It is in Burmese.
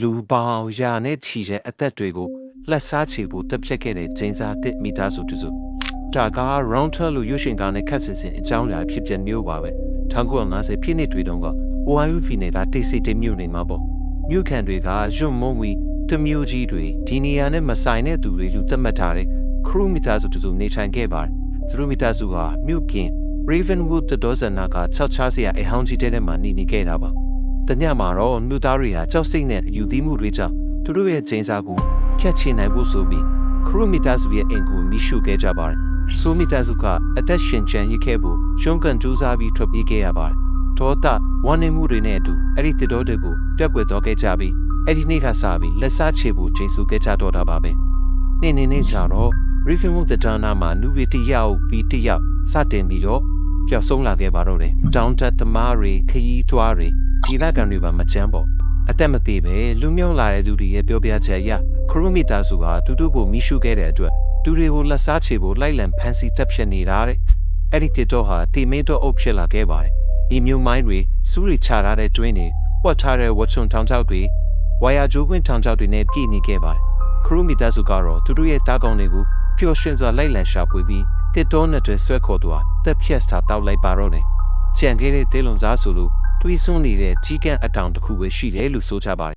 လူပေါင်းရာနဲ့ချီတဲ့အသက်တွေကိုလက်စားချေဖို့တက်ဖြတ်ခဲ့တဲ့ဂျင်းစာတစ်မိသားစုတစုဒါက rounder လို့ရွှေရှင်ကားနဲ့ခတ်ဆင်ဆင်အကြောင်းအရာဖြစ်ပြမျိုးပါပဲ1950ပြည့်နှစ်တွေတုန်းက OIUP နေတာတိတ်ဆိတ်တဲ့မြို့နေမှာပေါ့မြို့ခံတွေကရွံ့မုံဝီတမျိုးကြီးတွေဒီနေရာနဲ့မဆိုင်တဲ့သူတွေလူသတ်မှတ်ထားတဲ့ခရူမီတာစုတစုနေထိုင်ခဲ့ပါတယ်သူတို့မိသားစုဟာမြို့ပြင် Ravenwood တတော်စနာက၆ချားစရာအဟောင်းကြီးတဲ့ထဲမှာနေနေခဲ့တာပါ တညမှာတော့လူသားတွေဟာကြောက်စိတ်နဲ့ယူသီးမှုတွေကြောင့်သူတို့ရဲ့ဂျင်းစာကိုဖျက်ချနိုင်ဖို့ဆိုပြီးခရူမီတာစုရဲ့အင်ကိုမိရှုခဲ့ကြပါတယ်ခရူမီတာစုကအသက်ရှင်ချန်ရခဲ့ဖို့ရှုံးကန်ကြိုးစားပြီးထွက်ပြေးခဲ့ရပါတယ်ဒေါသဝမ်းနည်းမှုတွေနဲ့အတူအဲ့ဒီတတော်တွေကိုပြက်ကွယ်တော့ခဲ့ကြပြီးအဲ့ဒီနေ့ကစပြီးလက်စားချေဖို့ချိန်ဆခဲ့ကြတော့တာပါပဲနေ့နေ့နေ့ကြတော့ Riverwood တဒနာမှာနူရီတယောက်ပြီးတယောက်စတင်ပြီးတော့ပျောက်ဆုံးလာခဲ့ပါတော့တယ်။တောင်တက်သမားတွေခရီးထွားတွေ ဒီလကန်တွေပါမချမ်းပေါ့။အသက်မသေးပဲလူမျိုးလာတဲ့သူတွေရဲ့ပြောပြချက်အရခရူမီတာစုဟာတူတူကိုမိရှုခဲ့တဲ့အတွက်သူတွေကိုလက်စားချေဖို့လိုက်လံဖမ်းဆီးတပ်ဖြတ်နေတာတဲ့။အဲ့ဒီတစ်တော့ဟာတီမင်းတော့အုပ်ဖြစ်လာခဲ့ပါတယ်။ဒီမျိုးမိုင်းတွေစူးရီချထားတဲ့တွင်းတွေပွက်ထားတဲ့ဝတ်ချုံထောင်ချောက်တွေဝါယာဂျိုးခွင်းထောင်ချောက်တွေနဲ့ပြည့်နေခဲ့ပါတယ်။ခရူမီတာစုကတော့သူတို့ရဲ့တားကောင်တွေကိုပျော်ရွှင်စွာလိုက်လံရှာဖွေပြီးတစ်တောနဲ့တွဲဆွဲခေါ်သူဟာတက်ဖြတ်စာတောက်လိုက်ပါတော့တယ်။ကြံခဲ့တဲ့တေးလုံစားဆိုလို့ တွေးစွန်းနေတဲ့ကြီးကန်းအတောင်တစ်ခုပဲရှိတယ်လို့ဆိုကြပါတယ်